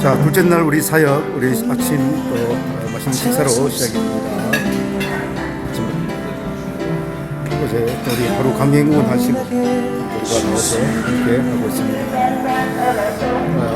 자, 둘째 날 우리 사역, 우리 아침 또 맛있는 식사로 시작입니다. 어제 우리 하루 감행원 하시고 우리가 나와서 함께 하고 있습니다. 아,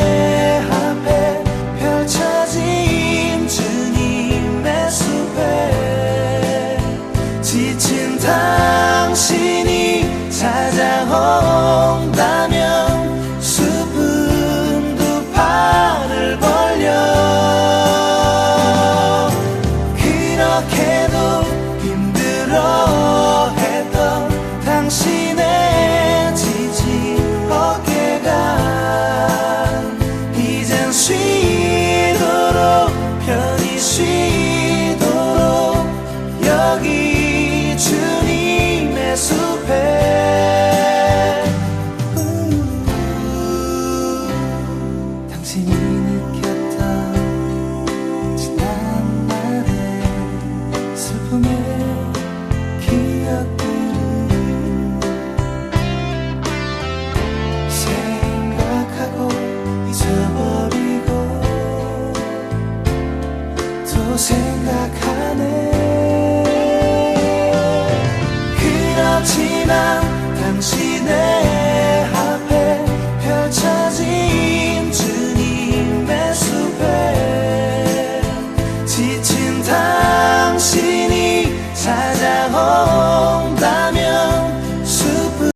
괴로워했던 당신의 지지 어깨가 이젠 생각하네. 그렇지만 당신의 앞에 펼쳐진 주님의 숲에 지친 당신이 찾아오